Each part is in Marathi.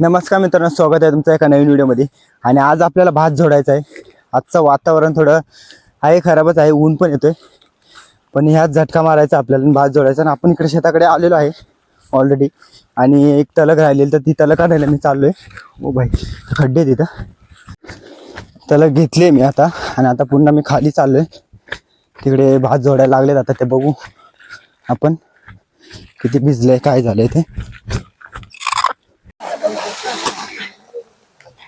नमस्कार मित्रांनो स्वागत आहे तुमचं एका नवीन व्हिडिओमध्ये. आणि आज आपल्याला भात जोडायचा आहे. आजचं वातावरण थोडं आहे खराबच आहे ऊन पण येतोय. पण ह्यात झटका मारायचा आपल्याला भात जोडायचा आणि आपण इकडे शेताकडे आलेलो आहे ऑलरेडी आणि एक तलक राहिलेली तर ती तलक आणायला मी चाललो आहे ओ भाई खड्डे तिथं तलक घेतली मी आता. आणि आता पुन्हा मी खाली चाललो आहे तिकडे भात जोडायला लागलेत आता ते बघू आपण. किती भिजलंय काय झालंय ते.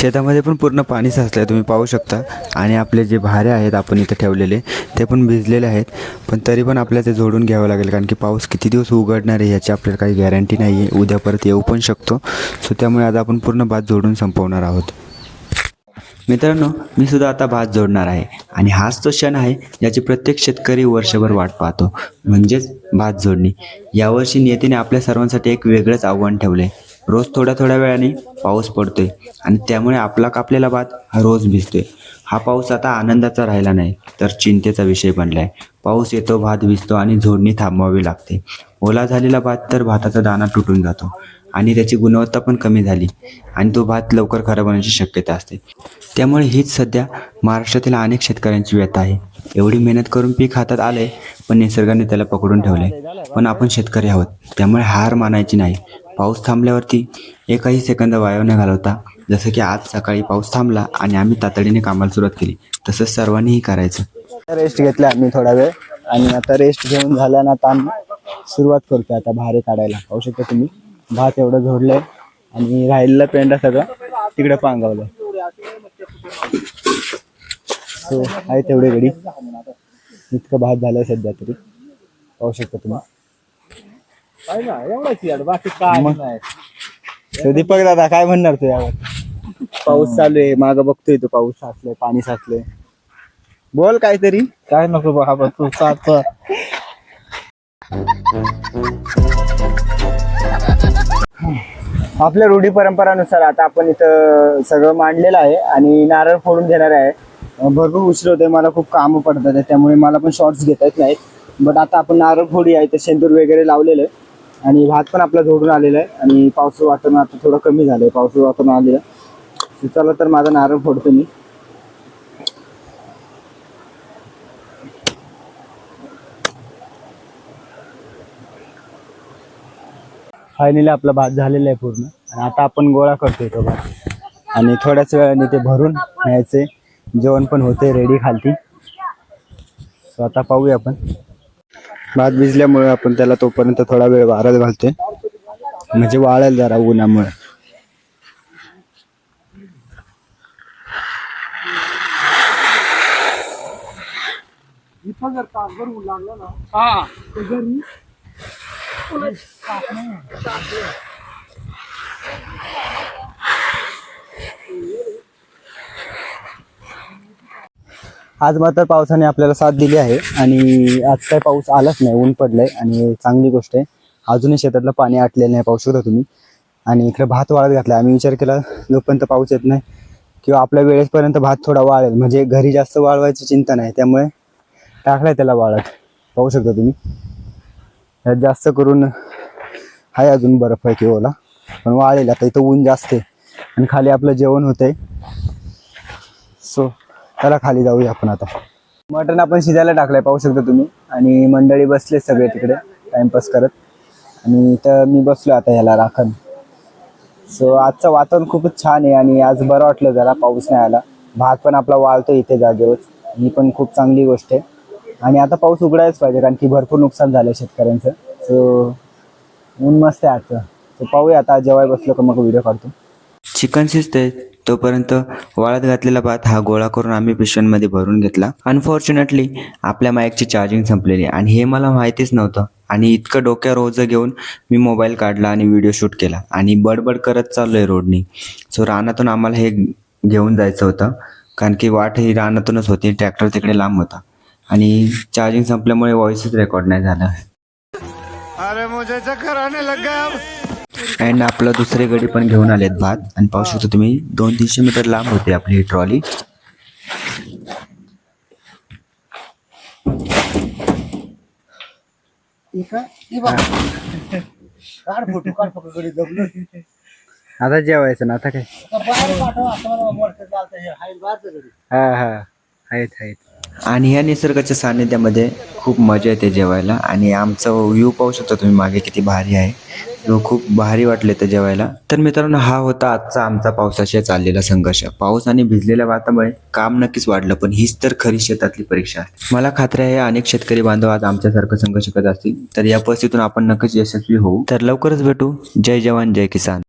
शेतामध्ये पण पूर्ण पाणी साचलं आहे तुम्ही पाहू शकता. आणि आपले जे भारे आहेत आपण इथं ठेवलेले ते पण भिजलेले आहेत. पण तरी पण आपल्याला ते जोडून घ्यावं लागेल कारण की पाऊस किती दिवस उघडणार आहे याची आपल्याला काही गॅरंटी नाही आहे उद्या परत येऊ पण शकतो. सो त्यामुळे आज आपण पूर्ण भात जोडून संपवणार आहोत. मित्रांनो मी सुद्धा आता भात जोडणार आहे. आणि हाच तो क्षण आहे ज्याची प्रत्येक शेतकरी वर्षभर वाट पाहतो. म्हणजेच भात जोडणी. यावर्षी नियतीने आपल्या सर्वांसाठी एक वेगळंच आव्हान ठेवले रोज थोड्या थोड्या वेळाने पाऊस पडतोय आणि त्यामुळे आपला कापलेला भात हा रोज भिजतोय. हा पाऊस आता आनंदाचा राहिला नाही तर चिंतेचा विषय बनलाय. पाऊस येतो भात भिजतो आणि झोडणी थांबवावी लागते. ओला झालेला भात तर भाताचा दाणा तुटून जातो आणि त्याची गुणवत्ता पण कमी झाली आणि तो भात लवकर खराब होण्याची शक्यता असते. त्यामुळे हीच सध्या महाराष्ट्रातील अनेक शेतकऱ्यांची व्यथा आहे. एवढी मेहनत करून पीक हातात आले पण निसर्गाने त्याला पकडून ठेवले पण आपण शेतकरी आहोत त्यामुळे हार मानायची नाही. पाऊस थांबल्यावरती एकही सेकंद वाया न घालवता जसं की आज सकाळी पाऊस थांबला आणि आम्ही तातडीने कामाला सुरुवात केली तसंच सर्वांनीही करायचं. रेस्ट घेतला आम्ही थोडा वेळ आणि आता रेस्ट घेऊन झाल्यानं आता आम्ही सुरुवात करतोय आता भारे काढायला. पाहू शकता तुम्ही भात एवढं झोडलंय आणि राहिलेलं पेंडा सगळं तिकडे पांगवलं सो हो, आहे तेवढे घडी इतकं भात झालंय सध्या तरी. पाहू शकता तुम्ही. मग. तो दीपक दादा काय म्हणणार तू यावर? पाऊस चालू आहे माग बघतोय तो पाऊस साचलाय पाणी साचलंय. बोल काहीतरी. काय नको बाबा तू साथ आपल्या रूढी परंपरानुसार आता आपण इथं सगळं मांडलेलं आहे आणि नारळ फोडून घेणार आहे. अं भरपूर उशीर होते मला खूप कामं पडतात त्यामुळे मला पण शॉर्ट्स घेता येत नाहीत. बट आता आपण नारळ फोडी आहे ते शेंदूर वगैरे लावलेलं आहे. आणि भात पण आपला झोडून आलेला आहे. आणि पाऊस वातावरण आता थोडं कमी झालंय. पावसाचं वातावरण आलेलं आहे. चला तर माझा नारळ फोडतो मी. फायनली आपला भात झालेला आहे पूर्ण. आणि आता आपण गोळा करतोय तो भात. आणि थोड्याच वेळाने ते भरून न्यायचे. जेवण पण होते रेडी खालती. सो आता पाहूया आपण. भात भिजल्यामुळे आपण त्याला तोपर्यंत थोडा वेळ वारत घालतोय. म्हणजे वाळेल जरा उन्हामुळे. आज मात्र पावसाने आपल्याला साथ दिली आहे आणि आज काय पाऊस आलाच नाही ऊन पडलंय आणि चांगली गोष्ट आहे. अजूनही शेतातलं पाणी आटलेलं नाही पाहू शकता तुम्ही. आणि इकडे भात वाळत घातला आम्ही विचार केला जोपर्यंत पाऊस येत नाही किंवा आपल्या वेळेपर्यंत भात थोडा वाळेल. म्हणजे घरी जास्त वाळवायची चिंता नाही. त्यामुळे टाकलाय त्याला वाळत. पाहू शकता तुम्ही. त्यात जास्त करून आहे अजून बर्फ आहे किंवा ओला पण वाळेल. आता इथं ऊन जास्त आहे. आणि खाली आपलं जेवण होतंय. सो चला खाली जाऊया आपण आता. मटण आपण शिजायला टाकलंय पाहू शकता तुम्ही. आणि मंडळी बसले सगळे तिकडे टाइमपास करत. आणि तर मी बसलो आता ह्याला राखण. सो आजचं वातावरण खूपच छान आहे आणि आज बरं वाटलं जरा पाऊस नाही आला. भात पण आपला वाळतो इथे जागेवर ही पण खूप चांगली गोष्ट आहे. आणि आता पाऊस उघडायच पाहिजे कारण की भरपूर नुकसान झालं शेतकऱ्यांचं. सो ऊन मस्त आहे आजचं. सो पाहूया आता जेव्हा बसलो का मग व्हिडिओ काढतो. चिकन शिजते तोपर्यंत वाळत घातलेला भात हा गोळा करून आम्ही पिशव्यांमध्ये भरून घेतला. अनफॉर्च्युनेटली आपल्या माईकची चार्जिंग संपलेली आणि हे मला माहितीच नव्हतं. आणि इतकं डोक्या रोज घेऊन मी मोबाईल काढला आणि व्हिडिओ शूट केला. आणि बडबड करत चाललो आहे रोडनी. सो रानातून आम्हाला हे घेऊन जायचं होतं. कारण की वाट ही रानातूनच होती. ट्रॅक्टर तिकडे लांब होता. आणि चार्जिंग संपल्यामुळे व्हॉइसच रेकॉर्ड नाही झालं. अँड आपलं दुसरे गडी पण घेऊन आलेत भात. आणि पाहू शकतो तुम्ही दोन तीनशे मीटर लांब होती आपली ही ट्रॉली आता जेवायचं ना आता काय? हे हा हा. आहेत आहेत. आणि या निसर्गाच्या सानिध्यामध्ये खूप मजा येते जेवायला. आणि आमचा व्ह्यू पाहू शकता तुम्ही मागे किती भारी आहे. तो खूप भारी वाटले ते जेवायला. तर मित्रांनो हा होता आजचा आमचा पावसाशी चाललेला संघर्ष. पाऊस आणि भिजलेल्या वातामुळे काम नक्कीच वाढलं पण हीच तर खरी शेतातली परीक्षा आहे. मला खात्री आहे अनेक शेतकरी बांधव आज आमच्यासारखं संघर्ष करत असतील. तर या परिस्थितीतून आपण नक्कीच यशस्वी होऊ. तर लवकरच भेटू. जय जवान जय किसान.